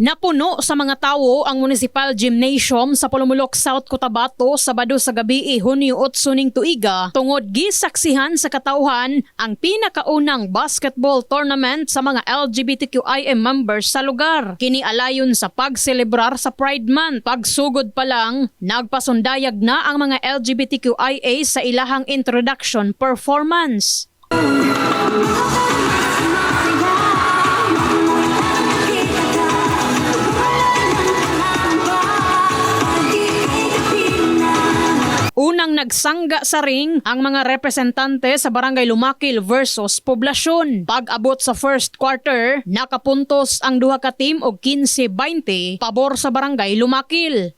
Napuno sa mga tawo ang Municipal Gymnasium sa Pulumulok, South Cotabato Sabado sa gabi Hunyo 8 ning tuiga tungod gisaksihan sa katawhan ang pinakaunang basketball tournament sa mga LGBTQIA members sa lugar. Kini alayon sa pagselebrar sa Pride Month. Pagsugod pa lang, nagpasundayag na ang mga LGBTQIA sa ilahang introduction performance. Unang nagsangga sa ring ang mga representante sa Barangay Lumakil versus Poblasyon. Pag-abot sa first quarter, nakapuntos ang duha ka team og 15-20 pabor sa Barangay Lumakil.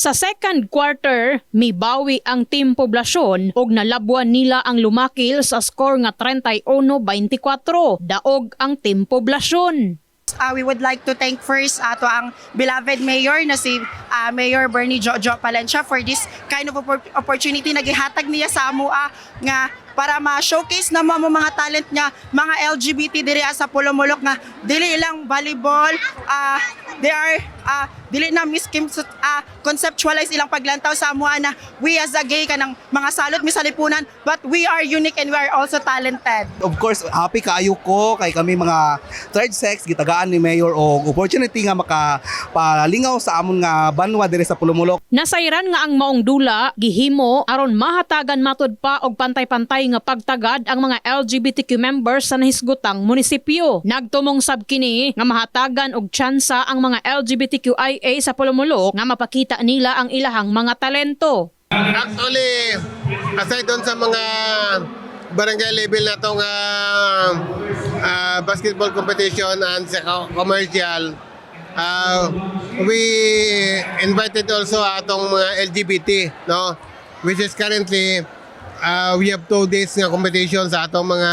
Sa second quarter, mibawi ang team Poblasyon og nalabuan nila ang Lumakil sa score nga 31-24. Daog ang team Poblasyon. Uh, we would like to thank first ato ang beloved mayor na si uh, Mayor Bernie Jojo Palencia for this kind of oppor- opportunity na gihatag niya sa amua nga para ma-showcase na mo mga talent niya mga LGBT diri sa Pulomolok nga dili lang volleyball uh, they are uh, dili na miskim uh, conceptualize ilang paglantaw sa amua na we as a gay kanang mga salot mi sa lipunan but we are unique and we are also talented Of course, happy kaayo ko kay kami mga third sex gitagaan ni Mayor og opportunity nga makapalingaw sa amon nga banwa dire sa Pulumulok. Nasayran nga ang maong dula gihimo aron mahatagan matud pa og pantay-pantay nga pagtagad ang mga LGBTQ members sa nahisgutang munisipyo. Nagtumong sab kini nga mahatagan og tsansa ang mga LGBTQIA sa Pulumulok nga mapakita nila ang ilahang mga talento. Actually, aside doon sa mga barangay level na itong ah, ah, basketball competition and sa co- commercial, ah, we invited also atong mga LGBT, no? Which is currently, ah, we have two days nga competition sa atong mga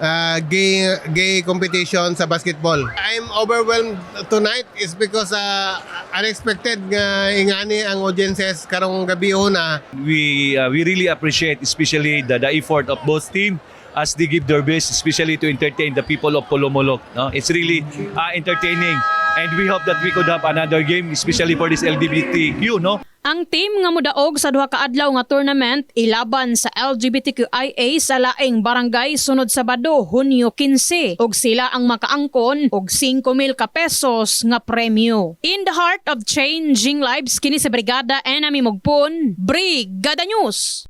ah, gay gay competition sa basketball. I'm overwhelmed tonight is because uh, unexpected nga ingani ang audiences karong gabi na. We uh, we really appreciate especially the, the effort of both team as they give their best especially to entertain the people of Polomolok no? It's really uh, entertaining. And we hope that we could have another game especially for this LGBTQ no Ang team nga modaog sa duha ka adlaw nga tournament ilaban sa LGBTQIA sa laing barangay sunod Sabado, Hunyo 15 ug sila ang makaangkon og 5,000 ka pesos nga premyo. In the heart of changing lives kini sa Brigada Enemy Mugpon, Brigada News.